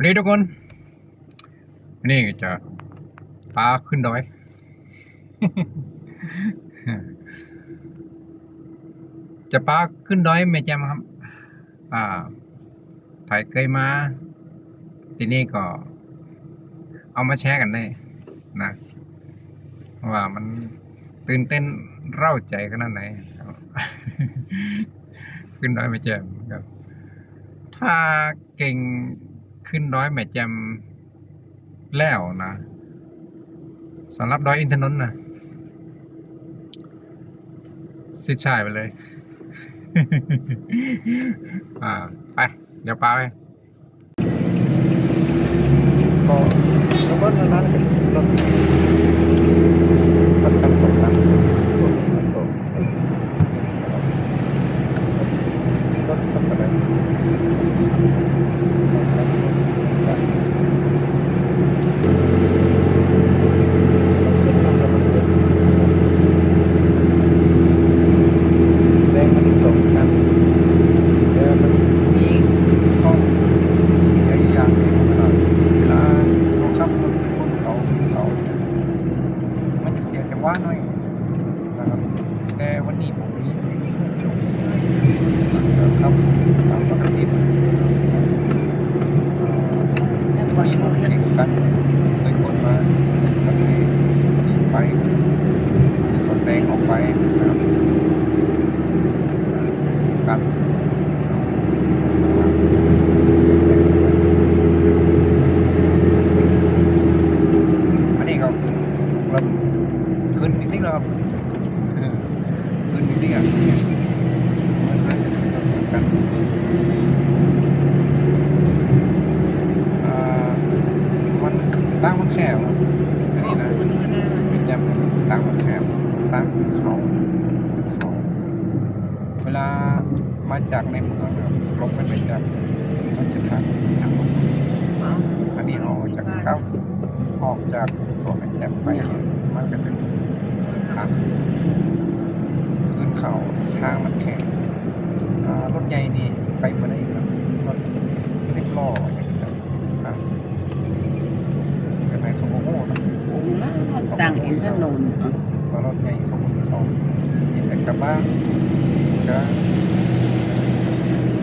วันนี้ทุกคนนนี้จะปลาขึ้นดอย จะปลาขึ้นดอยไม่แจมครับ อ่าถ่ายเคยมา ทีนี้ก็ เอามาแชร์กันได้นะว่ามันตื่นเต้นเร่าใจขนาดไหน ขึ้นดอยไม่แจมครับ ถ้าเก่ง ขึ้นดอยแม่แจมแล้วนะสำหรับดอยอินทนนท์นะสิชายไปเลย อ่า ไป เดี๋ยวปาไปก็แล้วก็นานๆก็จะมีรถสักกันสองกันส่วนนี้มันก็รถสักกันสักกันมันขึ้นทำแล้วมันขึ้นแซงมันได้สองกันแต่มันมีข้อเสียอยู่อย่างหนึงนะครับ เวลาเราขับรถไปบนเขาขึ้นเขาเนี่ยมันจะเสียจังห วะหน่อยนะครับแต่วันนี้ผมมีจบครับตามปกติมันแล้วปล่อยมีรมืถองกันไปคนมาก็เลยยิงไฟเขาแซงออกไปนะครับกันแซงออกไป อันนี้ก็เริ่มขึ้นนิดๆแล้วครับขึ้นนิดๆอะมันน่าจะเหมือนกันอ่ามันตั้งมันแคบครับอันนี้นะ คุณก็ได้ เป็นจำตั้งมันแคบตั้งขึ้นเขาขึ้น เขาเวลามาจากในเมืองครับลงไปไปจากมันจะทางทางลงอันนี้ออกจากเก้าออกจากตัวแม่แจ่มไปมันก็จะทางขึ้นขึ้นเขาทางมันแคบอ่ารถใหญ่นี่ไปไม่ได้ครับรถสิบล้อไปครับครับยังไงเขาโง่นะ องค์ละต่างอินทนนท์ เพราะรถใหญ่เขาบนเขามีแต่กระบะก็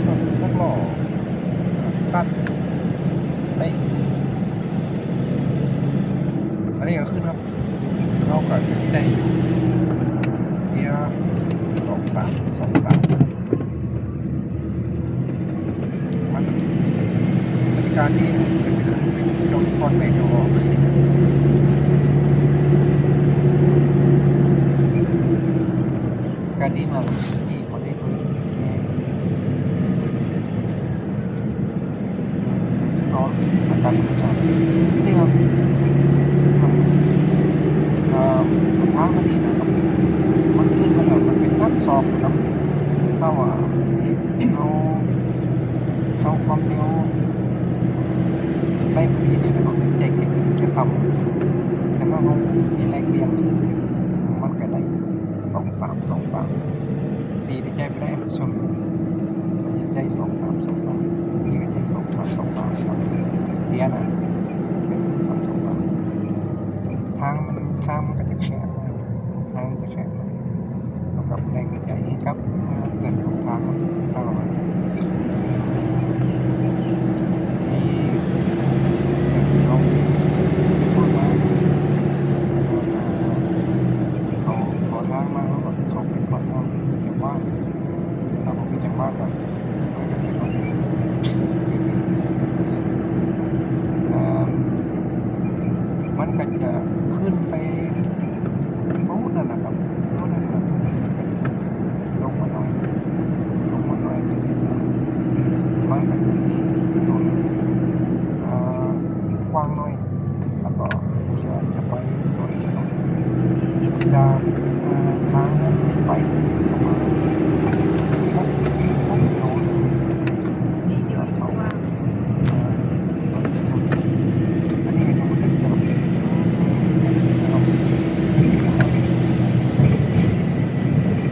รถพวกล้อสั้นไป อันนี้ก็ขึ้นครับเราก็ใจเทียสองสามสองสามมันบรรยากาศดีเป็นขึ้นจนคอนเมฆอยู่บอกการดีมากดีพอดีพึ่งอ๋ออาจารย์อาจารย์นี่ดีครับ เอ่อรองเท้าคันนี้นะครับ มันขึ้นมาแล้ว มันเป็นนักสอบครับเพราะว่าเอาเขาความเร็วได้พีนี่นะครับใจเก็บแค่ต่ำแต่ว่าเรามีแรงเบี่ยงขึ้นมันก็ได้สองสามสองสามสี่ได้ใจไปได้ชนมันจะใจสองสามสองสามนี่ก็ใจสองสามสองสามครับเดียนะใจสองสามสองสามทางมันทางมันก็จะแคบทางมันจะแคบหน่อยแล้วกับแรงใจให้ครับเกิดของทางมันทางออกมามีอย่างที่เขาพูดมาเขาขอทางมาเขาก็เขาเป็นคนเขา จังหวัดถ้าผมเป็นจังหวัดก็ไปกันไปก่อนเอ่อ มันก็จะขึ้นไปสูงนั่นนะครับสูงนั่นนะตรงนี้มันก็จะลงมาหน่อย ลงมาหน่อยสักนิดหนึ่งมันก็จะมีถนนเอ่อกว้างหน่อย แล้วก็ที่ว่าจะไปตัวถนนจากเอ่อทางขึ้นไปประมาณหกหกกิโลนี่เดี๋ยวเขาว่าเอ่ออันนี้ก็ยังไม่ถึงครับ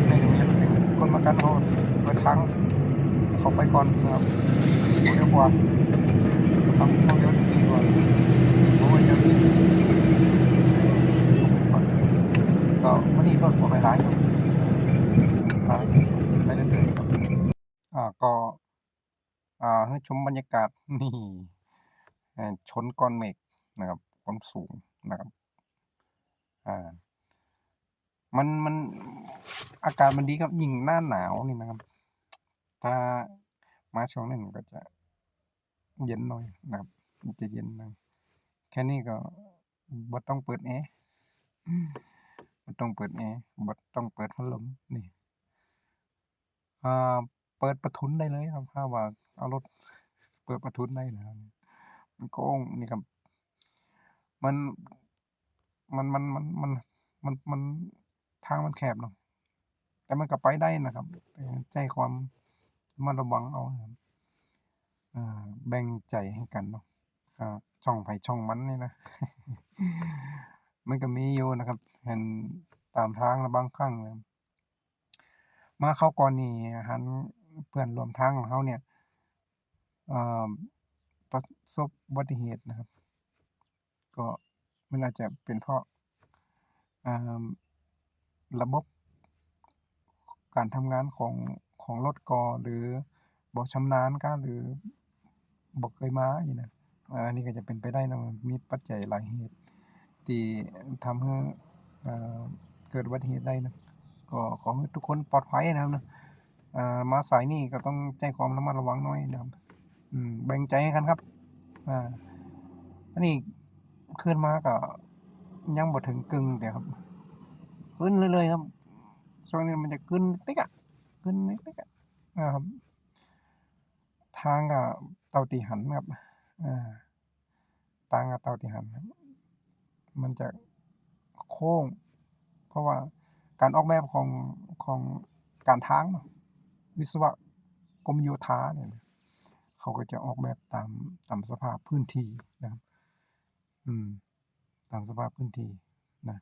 ให้ดูยังเป็นคนมากันเขาเปิดทางเขาไปก่อนนะครับเดี๋ยวกว่าไปำความเร็วได้ดีกว่าเพราะว่าจะมีก็วันนี้รถบ่ไปหลายครับอ่าไปเรื่อยๆครับอ่าก็ อ่าให้ ชมบรรยากาศนี่ชนก้อนเมฆนะครับความสูงนะครับอ่ามันมันอากาศมันดีครับยิ่งหน้าหนาวนี่นะครับ ถ้ามาช่วงนั้นก็จะเย็นหน่อยนะครับจะเย็นหน่อยแค่นี้ก็บ่ต้องเปิดแอร์บ่ต้องเปิดแอร์บ่ต้องเปิดพัดลมนี่อ่า เปิดประทุนได้เลยครับถ้าว่าเอารถเปิดประทุนได้นะครับมันโก้งนี่ครับ มันมันมันมันมันมันมันทางมันแคบเนาะแต่มันก็ไปได้นะครับแต่ใจความมัดระวังเอาครับแบ่งใจให้กันเนาะช่องไผช่องมันนี่นะ มันก็มีอยู่นะครับ เห็นตามทางแล้วบางครั้งเนี่ยมาคราก่อนนี่หัน เพื่อนรวมทางของเราเนี่ยประสบอุบัติเหตุนะครับ ก็มันอาจจะเป็นเพราะระบบการทำงานของของรถกอหรือบ่ชำนาญกาหรือบ่เคยมานี่นะอ่าอันนี้ก็จะเป็นไปได้นะมีปัจจัยหลายเหตุที่ทำให้เกิดอุบัติเหตุได้นะก็ขอให้ทุกคนปลอดภัยนะครับนะ มาสายนี้ก็ต้องใจความระมัดระวังหน่อยนะครับแบ่งใจให้กันครับอ่าอันนี้ขึ้นมาก็ยังบ่ถึงกึ่งเดี๋ยวครับ ขึ้นเรื่อยๆครับช่วงนี้มันจะขึ้นติ๊กอะขึ้นติ๊กอะนะครับ ทางก็เตาตีหันครับอาทางก็เตาตีหัน มันจะโค้ง เพราะว่าการออกแบบของของการทางเนาะ วิศวกรมโยธาเนี่ยเขาก็จะออกแบบตามตามสภาพพื้นที่นะครับ อืม ตามสภาพพื้นที่นะ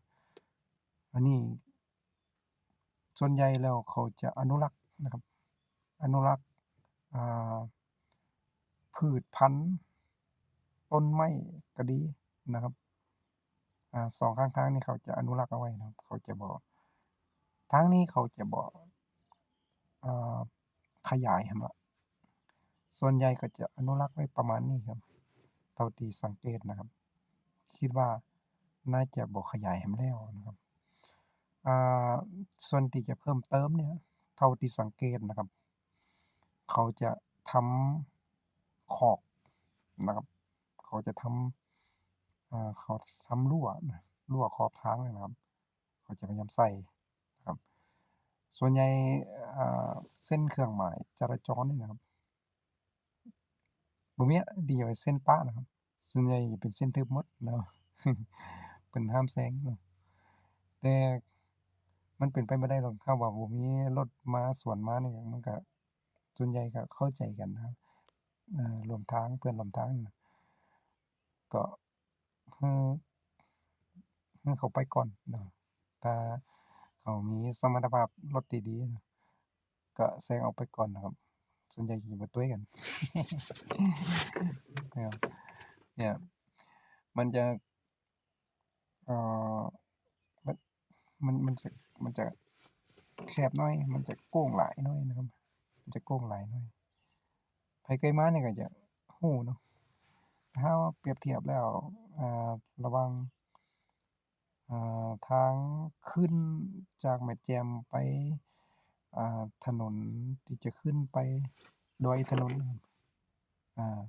อันนี้ ส่วนใหญ่แล้วเขาจะอนุรักษ์นะครับ อนุรักษ์พืชพันธุ์ต้นไม้ก็ดีนะครับอ่า2ข้างทางนี่เขาจะอนุรักษ์เอาไว้นะครับ เขาจะบ่ทางนี้เขาจะบอ่า ขยายหั้นว่าส่วนใหญ่ก็จะอนุรักษ์ไว้ประมาณนี้ครับเท่าที่สังเกตนะครับ คิดว่าน่าจะบ่ขยายให้มันแล้วนะครับส่วนที่จะเพิ่มเติมเนี่ยเท่าที่สังเกตนะครับ เขาจะทำคอกนะครับ เขาจะทำเขาทำรั้วรั้วขอบทางนะครับ เขาจะพยายามใส่ ส่วนใหญ่เส้นเครื่องหมายจราจรนี่นะครับบ่มีที่จะไว้เส้นป๊ะนะครับ ส่วนใหญ่จะเป็นเส้นทึบมดเนาะเพิ่นห้ามแซงเนาะแต่มันเป็นไปบ่ได้หรอกถ้าว่าบ่มีรถมาสวนมาเนี่ยมันก็ส่วนใหญ่ก็เข้าใจกันนะครับรวมทางเพื่อนรวมทางน่ะก็คือคือเขาไปก่อนเนาะถ้า เขามีสมรรถภาพรถดีๆก็แซงออกไปก่อนนะครับ ส่วนใหญ่สิบ่ตุ้ยกันนะครับเนี่ยมันจะเอ่อมันมันมันจะมันจะแคบน่อย มันจะโก้งหลายน่อยนะครับ มันจะโก้งหลายน่อยไผเคยมาเนี่ยก็จะรู้เนาะถ้าว่าเปรียบเทียบแล้วอ่าระว่าง ทางขึ้นจากแม่แจ่มไป อ่า ถนนที่จะขึ้นไปดอยอินทนนท์นะครับอ่า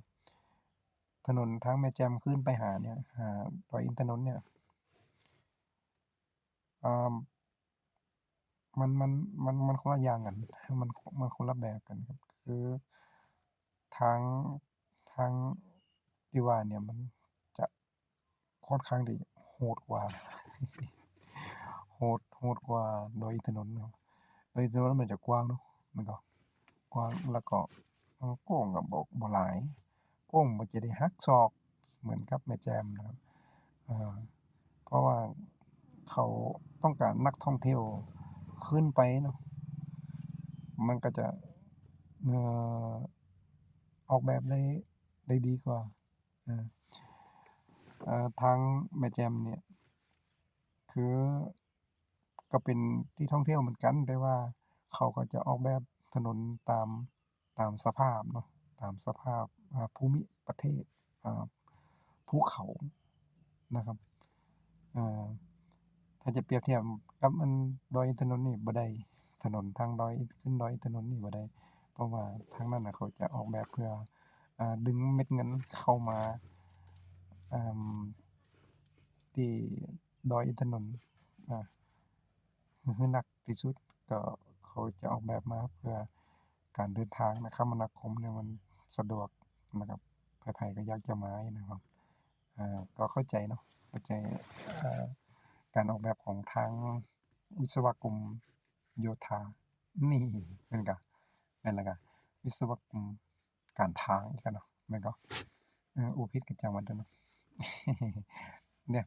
ถนนทางแม่แจ่มขึ้นไปหาเนี่ย หาดอยอินทนนท์เนี่ย อ่า มัน มัน มัน มันคนละอย่างกัน มัน มันคนละแบบกันครับ คือทาง ทางที่ว่าเนี่ย มันจะค่อนข้างที่ โหดกว่า โหดโหดกว่าดอยอินนนท์เนาะดอยอินนนมันจะกว้างเนาะมันก็กว้างแล้วก็มันโค้งก็บ่บ่หลายโค้งบ่จะได้หักศอกเหมือนกับแม่แจ่มนะครับเพราะว่าเขาต้องการนักท่องเที่ยวขึ้นไปเนาะมันก็จะออกแบบได้ได้ดีกว่าเออเอ่อ ทางแม่แจ่มเนี่ย คือก็เป็นที่ท่องเที่ยวเหมือนกันแต่ว่าเขาก็จะออกแบบถนนตามตามสภาพเนาะตามสภาพภูมิประเทศภูเขานะครับถ้าจะเปรียบเทียบกับอันดอยอินทนนท์นี่บ่ได้ถนนทางดอยขึ้นดอยอินทนนท์นี่บ่ได้เพราะว่าทางนั้นนะเขาจะออกแบบเพื่ออดึงเม็ดเงินเข้ามา ที่ดอยอินทนนท์อ่าคือหนักที่สุดก็เขาจะออกแบบมาเพื่อการเดินทางนะครับมนาคมเนี่ยมันสะดวกนะครับไผๆก็อยากจะมายนะครับอ่าก็เข้าใจเนาะเข้าใจอ่าการออกแบบของทางวิศวกรรมโยธา นี่แม่นก็แม่นแล้วก็วิศวกรรมการทางอีกอะเนาะแม่นก็อออู้ผิดก็จังหวัดเด้อเนาะ เนี่ย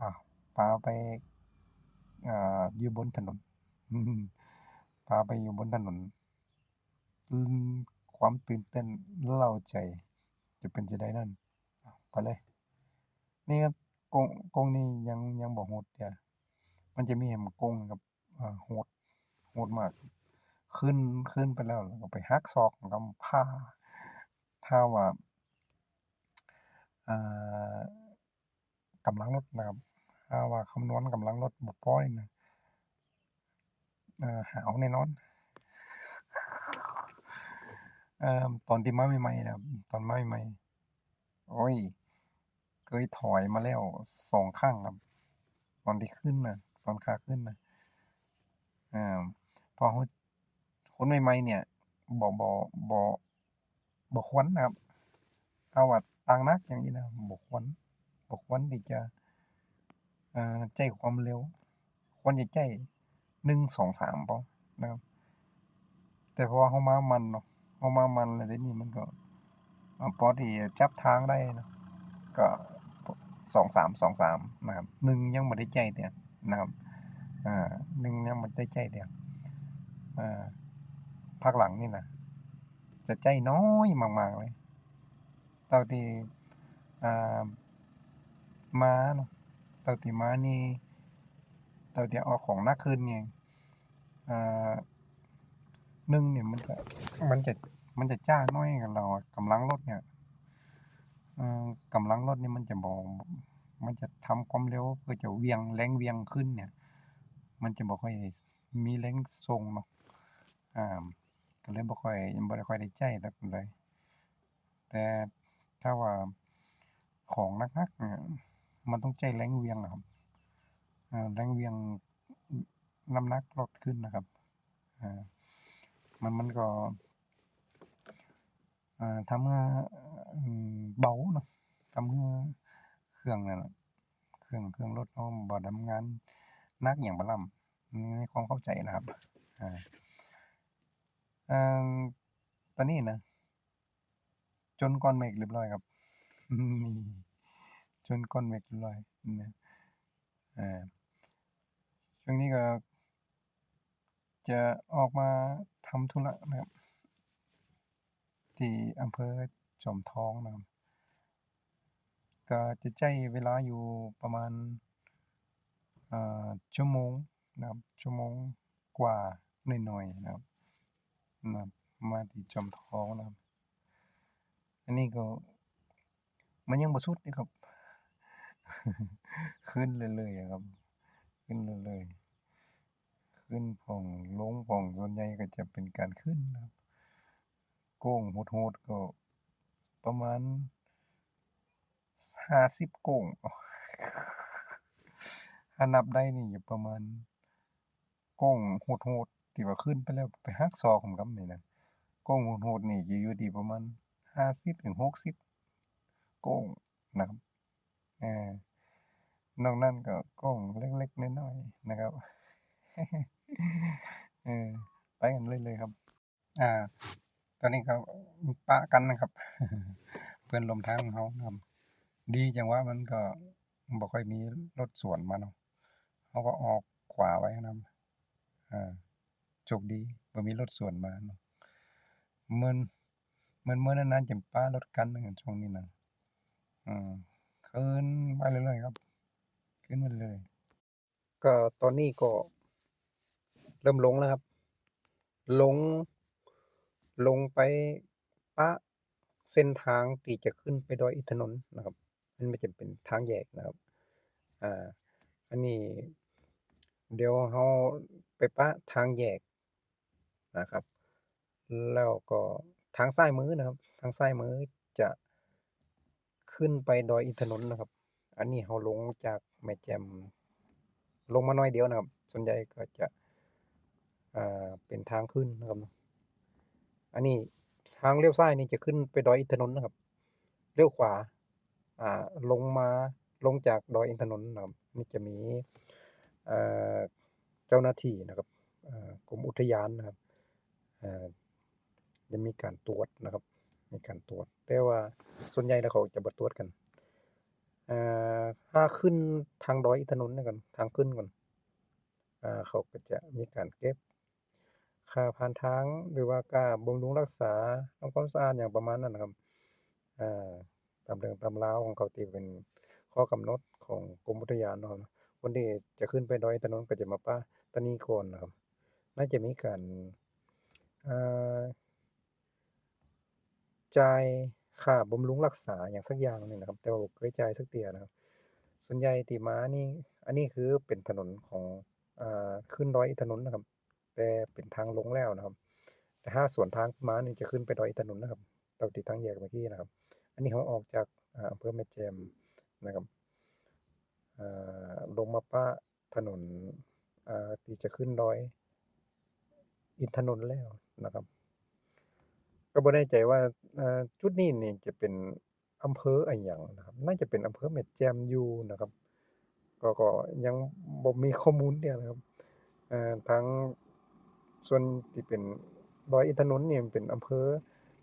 อ้าวพาไปอ่าอยู่บนถนนพาไปอยู่บนถนน ความตื่นเต้นเร้าใจ จะเป็นจั่งใดนั้นไปเลย นี่ครับกงกงนี่ยังยังบ่โหดเที่ยมันจะมีแฮ่มกงกับโหดโหดมาก ขึ้นขึ้นไปแล้วแล้วก็ไปหักศอกกำพาถ้าว่าอ่า กำลังรถนะครับถ้าว่าคำนวณกำลังรถบ่พอนี่นะหาวแน่นอนอ่อตอนที่มาใหม่ๆนะครับตอนมาใหม่ๆโอ๊ยเคยถอยมาแล้ว2ครั้างครับ ตอนที่ขึ้นนะตอนขาขึ้นนะอ่าพอคนใหม่ๆเนี่ยบ่บ่บ่บ่ควรนะครับถ้าว่า ต่างนักอย่างงี้นะบ่ควรบ่ควรที่จะใช้ความเร็ว ควรจะใช้1 2 3พองสามปอนะครับ แต่พอเรามามันเนาะเรามามันแล้วทีนี้มันก็พอที่จับทางได้นะก็2 3 2 3นะครับ1ยังบ่ได้ใจเที่ยนะครับอ่า1ยังบ่ได้ใจเที่ยอ่าพักหลังนี่นะจะใจน้อยมากๆเลย เท่าที่อ่ามาเนาะเท่าที่มานี่เท่าที่เอาของหนักขึ้นนี่อ่า1นี่ยมันจะมันจะมันจะจ้าน้อยกับเราอะกำลังรถเนี่ยเอ่อกำลังรถนี่มันจะบ่มันจะทำความเร็วเพื่อจะเวียงแรงเวียงขึ้นเนี่ย มันจะบ่ค่อยมีแรงส่งเนาะอ่าก็เลยบ่ค่อยบ่ได้ค่อยได้ใจสักปานใดแต่ ถ้าว่าของนักๆเนี่ยมันต้องใช้แรงเวียงอะครับแรงเวียงน้ำหนักรถขึ้นนะครับมันมันก็ทำให้อืมเบาเนาะทำให้เครื่องนั่นน่ะเครื่องเครื่องรถเราบ่ทำงานนักหยังปานล้ำในความเข้าใจนะครับอ่าตอนนี้นะ จนก้อนเมฆเรียบร้อยครับนี่จนก้อนเมฆเรียบร้อยนะอ่าช่วงนี้ก็ จะออกมาทำธุระนะครับ ที่อำเภอจอมทองนะครับก็จะใช้เวลาอยู่ประมาณชั่วโมงนะครับชั่วโมงกว่าหน่อยๆนะครับนะครับมาที่จอมทองนะครับ อันนี้ก็ มันยังบ่สุดเดะครับ ขึ้นเรื่อยๆครับ ขึ้นเรื่อยๆขึ้นพร่องลงพร่องส่วนใหญ่ก็จะเป็นการขึ้นนะครับโค้งโหดๆก็ประมาณ50โค้งถ้านับได้นี่ก็ประมาณโค้งโหดๆที่ว่าขึ้นไปแล้วไปหักศอกผมก็นี่นะโค้งโหดๆนี่อยู่ที่ประมาณ 50-60โค้งนะครับอนอกนั้นก็โค้งเล็กๆน้อยๆนะครับเออไปกันเรื่อยๆครับ อ่า ตอนนี้ก็ปะกันนะครับ เพื่อนร่วมทางของเรานะครับดีจังว่ามันก็บ่ค่อยมีรถสวนมาเนาะเราก็ออกขวาไว้นำอ่าโชคดีบ่มีรถสวนมาเนาะเห มือนเหมือนมื้นนจะปะรถกันช่วงนี้นะอืมขึ้นมาเรื่อยๆครับ ขึ้นมาเรื่อยๆก็ตอนนี้ก็ เริ่มลงแล้วครับ ลง ลงไปปะเส้นทางที่จะขึ้นไปดอยอินทนนท์นะครับมันไม่จะเป็นทางแยกนะครับ อ่า อันนี้ เดี๋ยวเราไปปะทางแยกนะครับ แล้วก็ ทางซ้ายมือนะครับ ทางซ้ายมือจะขึ้นไปดอยอินทนนท์นะครับ อันนี้เราลงจากแม่แจ่มลงมาน้อยเดียวนะครับ ส่วนใหญ่ก็จะอ่าเป็นทางขึ้นนะครับ อันนี้ทางเลี้ยวซ้ายนี่จะขึ้นไปดอยอินทนนท์นะครับ เลี้ยวขวาอ่าลงมาลงจากดอยอินทนนท์นะครับนี่จะมีอ่าเจ้าหน้าที่นะครับอ่ากรมอุทยานนะครับอ่า จะมีการตรวจนะครับมีการตรวจ แต่ว่าส่วนใหญ่แล้วเขาจะบ่ตรวจกันอ่าถ้าขึ้นทางดอยอินทนนท์ก่อนทางขึ้นก่อนอ่าเขาก็จะมีการเก็บค่าผ่านทางหรือว่าค่าบำรุงรักษาทำความสะอาดหยังประมาณนั้นนะครับอ่าตามเรื่องตามราวของเขาที่เป็นข้อกำหนดของกรมอุทยานนาะครับเนคนที่จะขึ้นไปดอยอินทนนท์ก็จะมาปะตะนี้ก่อนนะครับ น่าจะมีการอ่า จ่ายค่าบำรุงรักษาหยังสักอย่างหนึ่งนะครับ แต่ว่าเคยจ่ายสักเที่ยนะครับ ส่วนใหญ่ที่มานี่ อันนี้คือเป็นถนนของอ่าขึ้นดอยอินทนนท์นะครับ แต่เป็นทางลงแล้วนะครับ แต่ถ้าสวนทางม้านี่จะขึ้นไปดอยอินทนนท์นะครับตรงที่ทางแยกเมื่อกี้นะครับ อันนี้เราออกจากอ่าอำเภอแม่แจ่มนะครับอ่าลงมาปะถนนอ่าที่จะขึ้นดอย อินทนนท์แล้วนะครับ ก็บ่แน่ใจว่า อ่า จุดนี้นี่จะเป็นอำเภออิหยังนะครับ น่าจะเป็นอำเภอแม่แจ่มอยู่นะครับ ก็ ก็ยังบ่มีข้อมูลเที่ยนะครับ อ่า ทาง ส่วนที่เป็นดอยอินทนนท์นี่มันเป็นอำเภอ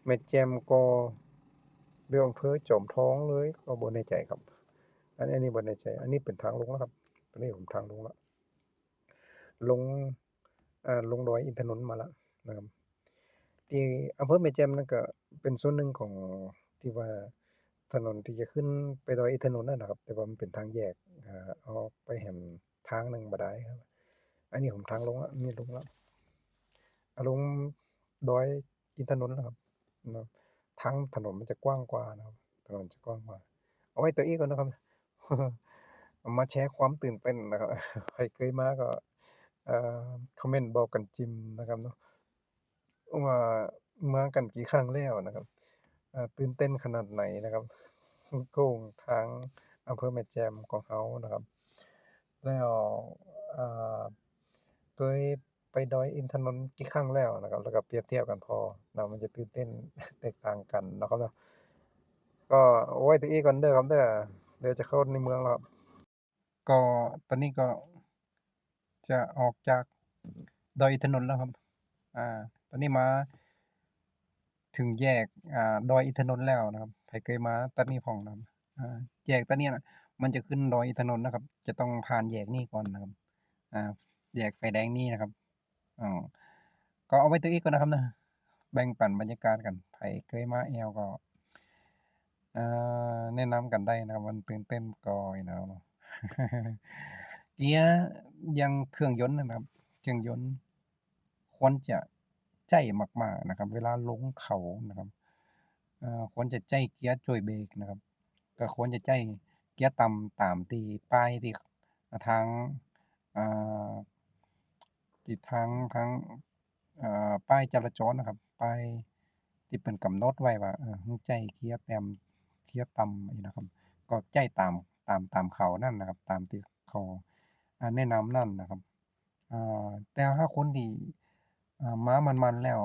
แม่แจ่มก่อ หรืออำเภอจอมทองเลย ก็บ่แน่ใจครับ อัน อันนี้บ่แน่ใจ อันนี้เป็นทางลงแล้วครับ ตอนนี้ผมทางลงแล้ว ลง อ่า ลงดอยอินทนนท์มาแล้วนะครับ ที่อำเภอแม่แจ่มนั่นก็เป็นส่วนหนึ่งของที่ว่าถนนที่จะขึ้นไปดอยอินทนนท์นั่นนะครับ แต่ว่ามันเป็นทางแยกอ่าออกไปแฮ่มทางหนึ่งบ่ได้ครับ อันนี้ผมทางลงแล้วนี่ลงแล้วอ่าลงดอยอินทนนท์แล้วครับเนาะทางถนนมันจะกว้างกว่านะครับ ถนนจะกว้างกว่า เอาไว้ตัวนี้ก่อนนะครับ มาแชร์ความตื่นเต้นนะครับ ใครเคยมาก็อ่าคอมเมนต์บอกกันจิมนะครับเนาะ ว่ามากันกี่ครั้งแล้วนะครับอ่าตื่นเต้นขนาดไหนนะครับโค้งทางอำเภอแม่แจ่มของเรานะครับ แล้วอ่าเคยไปดอยอินทนนท์กี่ครั้งแล้วนะครับ แล้วก็เปรียบเทียบกันพอเนามันจะตื่นเต้นแตกต่างกันนะครับเนาะก็ไว้ตัวนี้ก่อนเด้อครับเด้อเดี๋ยวจะเข้าในเมืองแล้วครับ ก็ตอนนี้ก็จะออกจากดอยอินทนนท์แล้วครับ อ่า ตอนนี้มา ถึงแยกอ่าดอยอินทนนท์แล้วนะครับไผเคยมาตัดนี้พ้องนะครับอ่าแยกตัดนี้นะมันจะขึ้นดอยอินทนนท์นะครับ จะต้องผ่านแยกนี้ก่อนนะครับอ่าแยกไฟแดงนี้นะครับอ้อก็เอาไว้ตัวนี้ก่อนนะครับนะแบ่งปันบรรยากาศกันไผเคยมาแอวก็อ่าแนะนำกันได้นะครับมันตื่นเต้นก่อยนะครับเกียร์ย่างเครื่องยนต์นะครับ เครื่องยนต์ควรจะ ใจมาก ๆนะครับ เวลาลงเขานะครับควรจะใจเกียร์ช่วยเบรกนะครับ ก็ควรจะใจเกียร์ต่ำตามที่ป้ายที่ทางอ่าที่ทางทางอ่าป้ายจราจรนะครับป้ายที่เพิ่นกำหนดไว้ว่าเออให้ใจเกียร์แต้มเกียร์ต่ำนะครับ ก็ใจตามตามตามเขานั้นนะครับ ตามที่เขาแนะนำนั้นนะครับแต่ถ้าคนที่ ม้ามันๆแล้ว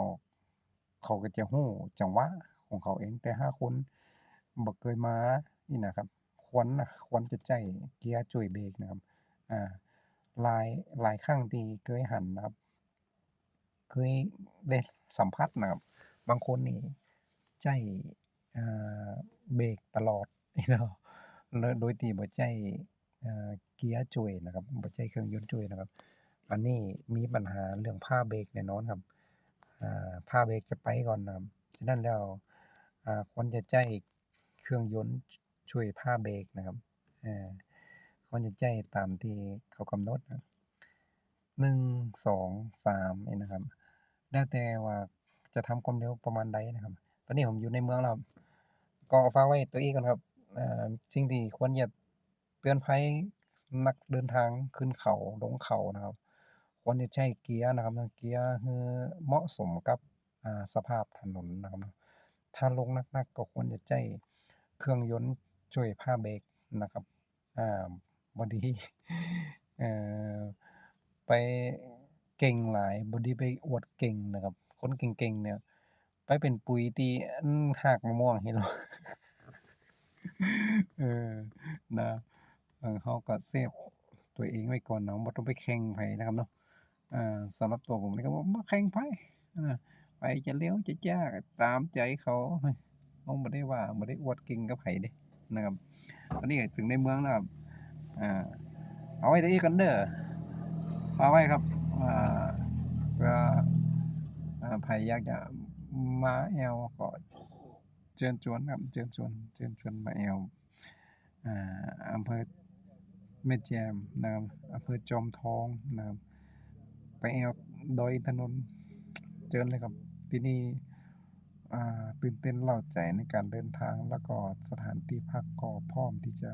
เขาก็จะรู้จังหวะของเขาเอง แต่ถ้าคนบ่เคยมานี่นะครับ ควรนะควรจะใจเกียร์ช่วยเบรกนะครับ อ่าหลายหลายครั้งที่เคยหันนะครับ เคยได้สัมผัสนะครับ บางคนนี่ใจอ่าเบรกตลอดนี่เนาะโดยที่บ่ใจอ่าเกียร์ช่วยนะครับบ่ใจเครื่องยนต์ช่วยนะครับ อันนี้มีปัญหาเรื่องผ้าเบรกแน่นอนครับอ่าผ้าเบรกจะไปก่อนนะครับฉะนั้นแล้วอ่าควรจะใจเครื่องยนต์ช่วยผ้าเบรกนะครับอ่อควรจะใจตามที่เขากำหนดนะ1 2 3นี่นะครับ แล้วแต่ว่าจะทำความเร็วประมาณใดนะครับ ตอนนี้ผมอยู่ในเมืองแล้วครับก็ฝาไว้ตัวนี้ก่อนครับอ่อสิ่งที่ควรจะเตือนภัยนักเดินทางขึ้นเขาลงเขานะครับ ควรจะใช้เกียร์นะครับเกียร์ให้เหมาะสมกับสภาพถนนนะครับ ถ้าลงหนักๆก็ควรจะใช้เครื่องยนต์ช่วยผ้าเบรกนะครับอ่าบ่ดีเอ่อไปเก่งหลายบ่ดีไปอวดเก่งนะครับ คนเก่งๆเนี่ย ไปเป็นปุ๋ยที่อันรากมะม่วงเห็นบ่เออนะเออเราก็เซฟตัวเองไว้ก่อนเนาะบ่ต้องไปแข่งไผนะครับเนาะ สำหรับตัวผมนี่ก็บ่บ่แข่งไผอาไปจะเร็วจะช้าตามใจเขาเราบ่ได้ว่าบ่ได้อวดเก่งกับไผเดะนะครับตอนนี้ถึงในเมืองแล้วครับอ่าเอาไว้ท่านี้ก่อนเด้อาไว้ครับอ่าเพื่อไผอยากจะมาแอวก็เชิญชวนครับเชิญชวนเชิญชวนมาแอวอ่าอำเภอแม่แจมนะครับอำเภอจอมทองนะครับ ไปแอวดอยอินนเชิญเลยครับ ที่นี่ตื่นเต้นเร้าใจในการเดินทางแล้วก็สถานที่พักก็พร้อมที่จะ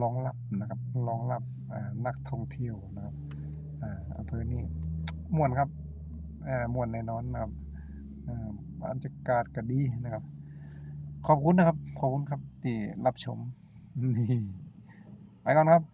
รองรับนะครับรองรับนักท่องเที่ยวนะครับอำเภอนี้ม่วนครับม่วนแน่นอนนะครับอ่าบรรยากาศก็ดีนะครับ ขอบคุณนะครับ ขอบคุณครับที่รับชมนี่ไปก่อนครับ